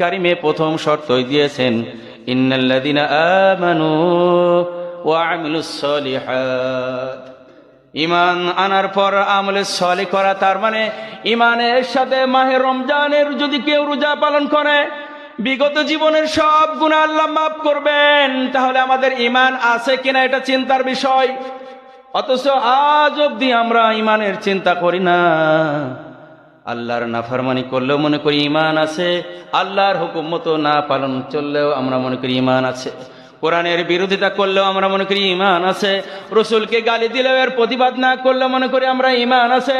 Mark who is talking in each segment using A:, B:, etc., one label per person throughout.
A: কারিমে প্রথম শর্তই দিয়েছেন, ইন্নাল্লাযিনা আমানু ওয়া আমিলুস সলিহাত। ইমান আনার পর আমলে সলে করা, তার মানে ইমানের সাথে মাহে রমজানের যদি কেউ রোজা পালন করে, বিগত জীবনের সব গুণা আল্লাহ মাফ করবেন। তাহলে আমাদের ইমান আছে কিনা এটা চিন্তার বিষয়। অথচ আজ অব্দি আমরা ইমানের চিন্তা করি না। আল্লাহর নাফরমানি করলেও মনে করি ইমান আছে, আল্লাহর হুকুম মতো না পালন চললেও আমরা মনে করি ইমান আছে। কোরআনের বিরোধিতা করলেও আমরা মনে করি ইমান আছে। রসুলকে গালি দিলেও এর প্রতিবাদ না করলে মনে করি আমরা ইমান আছে।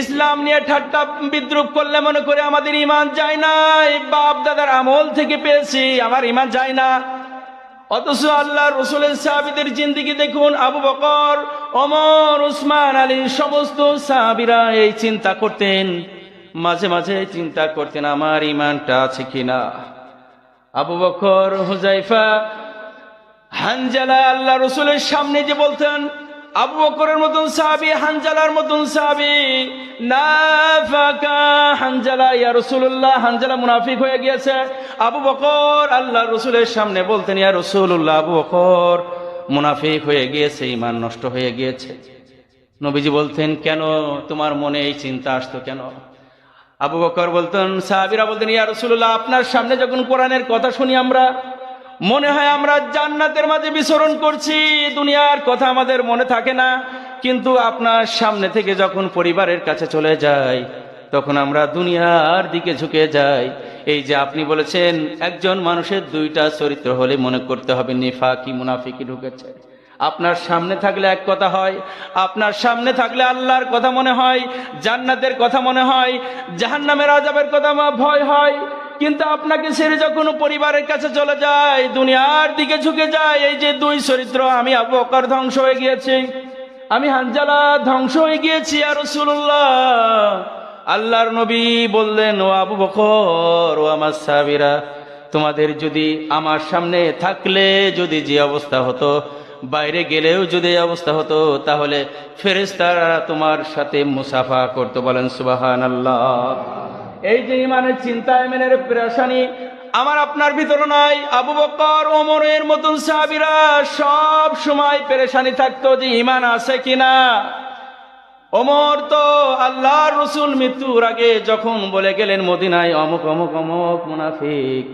A: ইসলাম নিয়ে ঠাট্টা বিদ্রুপ করলে মনে করি আমাদের ইমান যায় না বাপ দাদার আমল থেকে পেয়েছি, আমার ইমান যায় না। অথচ আল্লাহ রসুলের সাহাবিদের জিন্দিগি দেখুন, আবু বকর, ওমর, উসমান, আলী, সমস্ত সাহাবিরা এই চিন্তা করতেন। মাঝে মাঝে চিন্তা করতেন, আমার ইমানটা আছে কিনা? আবু বকর হুজাইফা হানজালা আল্লাহ রসুলের সামনে যে বলতেন, আবু বকরের মতন সাহাবি, হানজালার মতন সাহাবি হানজালা, ইয়া হানজালা মুনাফিক হয়ে গিয়েছে। আবু বকর সামনে বলতেন, ইয়া আবু মুনাফিক হয়ে গিয়েছে নষ্ট হয়ে গিয়েছে। নবীজি বলতেন, কেন? তোমার মনে এই চিন্তা আসতো কেন? আবু বকর বলতেন, সাহাবিরা বলতেন, ইয়া রসুল্লাহ আপনার সামনে যখন কোরআনের কথা শুনি আমরা, মনে হয় আমরা জান্নাতের মাঝে বিচরণ করছি, দুনিয়ার কথা আমাদের মনে থাকে না, কিন্তু আপনার সামনে থেকে যখন পরিবারের কাছে চলে যাই, তখন আমরা দুনিয়ার দিকে ঝুঁকে যাই। এই যে আপনি বলেছেন, একজন মানুষের দুইটা চরিত্র হলে মনে করতে হবে নিফা কি মুনাফিকি ঢুকেছে। আপনার সামনে থাকলে এক কথা হয়, আপনার সামনে থাকলে আল্লাহর কথা মনে হয়, জান্নাতের কথা মনে হয়, জাহান্নামের আজাবের কথা আমার ভয় হয়। কিন্তু আপনাকে ছেড়ে যখন পরিবারের কাছে চলে যায়, দুনিয়ার দিকে ঝুঁকে যায়, এই যে দুই চরিত্র, আমি আবু বকর ধ্বংস হয়ে গিয়েছি, আমি হানজালা ধ্বংস হয়ে গিয়েছি আর রসুল্লাহ আল্লাহর নবী বললেন, ও আবু বকর, ও আমার সাবিরা তোমাদের যদি আমার সামনে থাকলে যদি যে অবস্থা হতো বাইরে গেলেও যদি অবস্থা হতো, তাহলে ফেরেস্তারা তোমার সাথে মুসাফা করতে। বলেন সুবাহান আল্লাহ এই যে ইমানের চিন্তা, ইমানের প্রেশানি, আমার আপনার ভিতরে নাই আবু বকর, ওমরের মতন সাহাবিরা সব সময় পেরেশানি থাকতো যে ইমান আছে কিনা। ওমর তো আল্লাহর রসুল মৃত্যুর আগে যখন বলে গেলেন, মদিনায় অমুক অমুক অমুক মুনাফিক।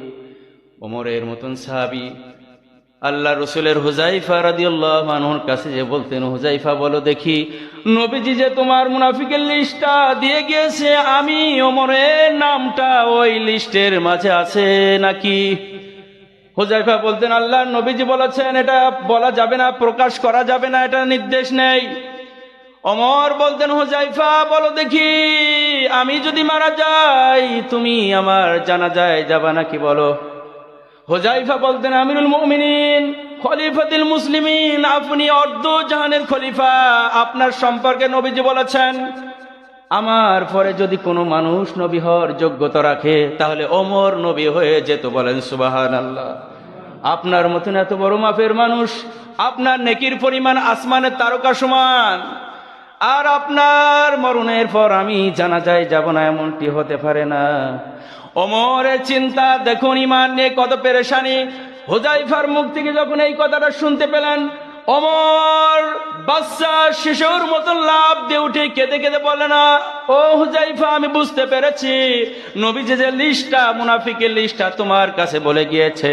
A: ওমরের মতন সাহাবি আল্লাহ রসুলের হুজাইফা রাদিউল্লাহ মানুষ কাছে যে বলতেন, হুজাইফা, বলো দেখি, নবীজি যে তোমার মুনাফিকের লিস্টটা দিয়ে গিয়েছে, আমি ওমরের নামটা ওই লিস্টের মাঝে আছে নাকি? হুজাইফা বলতেন, আল্লাহ, নবীজি বলেছেন, এটা বলা যাবে না, প্রকাশ করা যাবে না, এটা নির্দেশ নেই। অমর বলতেন, হুজাইফা, বলো দেখি, আমি যদি মারা যাই, তুমি আমার জানা যায় যাবা নাকি বলো? হোজাইফা বলতেন, আমিরুল মুমিনিন, খলিফাতুল মুসলিমিন, আপনি অর্ধ জাহানের খলিফা, আপনার সম্পর্কে নবীজি বলেছেন, আমার পরে যদি কোনো মানুষ নবী হওয়ার যোগ্যতা রাখে, তাহলে অমর নবী হয়ে যেত বলেন সুবাহান আল্লাহ আপনার মতন এত বড় মাপের মানুষ, আপনার নেকির পরিমাণ আসমানের তারকা সমান। আর আপনার মরণের পর আমি জানা যায় যাব না, এমনটি হতে পারে না। ওমরের চিন্তা দেখুন ইমান নিয়ে কত পেরেশানি। হুজাইফার মুখ থেকে যখন এই কথাটা শুনতে পেলেন, অমর বাচ্চা শিশুর মতন লাভ দিয়ে উঠে কেঁদে কেঁদে বলে না, ও হুজাইফা, আমি বুঝতে পেরেছি। নবীজি যে লিস্টটা, মুনাফিকের লিস্টটা তোমার কাছে বলে গিয়েছে।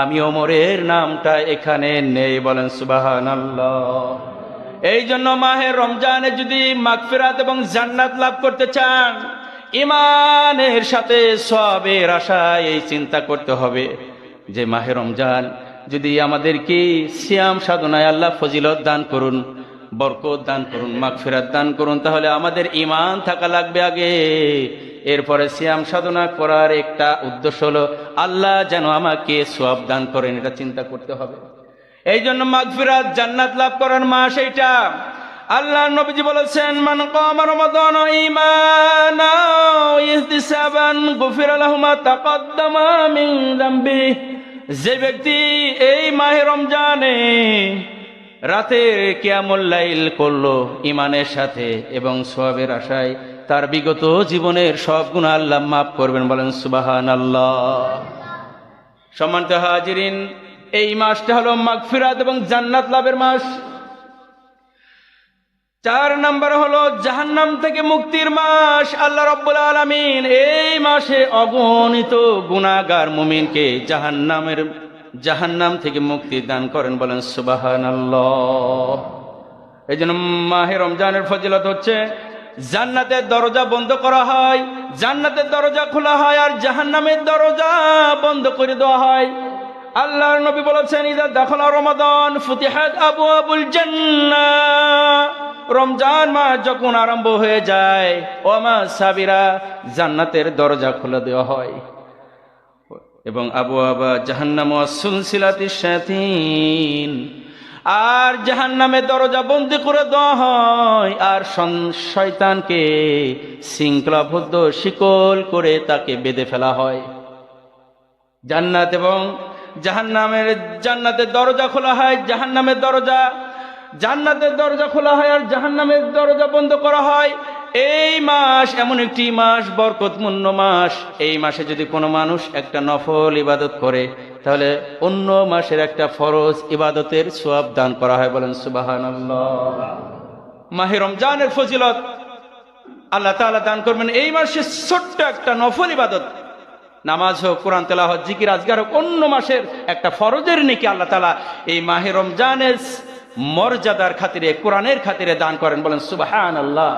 A: আমি ওমরের নামটা এখানে নেই বলেন সুবাহান এই জন্য মাহের রমজানে যদি মাগফিরাত এবং জান্নাত লাভ করতে চান ইমানের সাথে সবের আশায় এই চিন্তা করতে হবে যে মাহে রমজান, যদি আমাদেরকে শ্যাম সাধনায় আল্লাহ ফজিলত দান করুন, বরকত দান করুন, মাগফিরাত দান করুন, তাহলে আমাদের ইমান থাকা লাগবে আগে। এরপরে শ্যাম সাধনা করার একটা উদ্দেশ্য হলো, আল্লাহ যেন আমাকে সব দান করেন, এটা চিন্তা করতে হবে। এই জন্য মাগফিরাত জান্নাত লাভ করার মাস এইটা। আল্লাহ নবীজি বলেছেন, মান কাম রমাদান ওয়া ইহতিসাবান গুফিরা লাহু মা মিন যামবি যে ব্যক্তি এই মাহে রমজানে রাতের কিয়ামুল লাইল করল ইমানের সাথে এবং সওয়াবের আশায়, তার বিগত জীবনের সব গুণ আল্লাহ মাফ করবেন, বলেন সুবাহান আল্লাহ সম্মানিত হাজিরিন, এই মাসটা হলো মাগফিরাত এবং জান্নাত লাভের মাস। চার নাম্বার হলো জাহান্নাম থেকে মুক্তির মাস। আল্লাহ রব্বুল আলমিন এই মাসে অগণিত গুণাগার মুমিনকে জাহান্নামের, জাহান্নাম থেকে মুক্তি দান করেন বলেন সুবাহান আল্লাহ এই জন্য মাহে রমজানের ফজিলত হচ্ছে জান্নাতের দরজা বন্ধ করা হয়, জান্নাতের দরজা খোলা হয় আর জাহান্নামের দরজা বন্ধ করে দেওয়া হয়। আল্লাহর নবী বলেছেন ইদা দাখলা রমাদান, ফুতিহাত আবু আবুল জান্নাহ। রমজান মাস যখন আরম্ভ হয়ে যায় ওমা সাবিরা জান্নাতের দরজা খুলে দেওয়া হয়। এবং আবু আবা জাহান্নাম সুলসিলাতি সাথীন আর জাহান্নামের দরজা বন্দি করে দেওয়া হয়, আর শয়তানকে শৃঙ্খলাবদ্ধ শিকল করে তাকে বেঁধে ফেলা হয়। জান্নাত এবং জাহান্নামের জান্নাতের দরজা খোলা হয়, জাহান্নামের দরজা জান্নাতের দরজা খোলা হয় আর জাহান্নামের দরজা বন্ধ করা হয়। এই মাস এমন একটি মাস, বরকতমূর্ণ মাস। এই মাসে যদি কোনো মানুষ একটা নফল ইবাদত করে, তাহলে অন্য মাসের একটা ফরজ ইবাদতের সোয়াব দান করা হয় বলেন সুবাহান মাহে রমজানের ফজিলত আল্লাহ তাআলা দান করবেন। এই মাসে ছোট্ট একটা নফল ইবাদত, নামাজ হোক, কোরআন তেলা হোক, জিকির, আজগার হোক, অন্য মাসের একটা ফরজের নাকি আল্লাহ তালা এই মাহে রমজানের মর্যাদার খাতিরে কোরআনের খাতিরে দান করেন বলেন সুবাহান আল্লাহ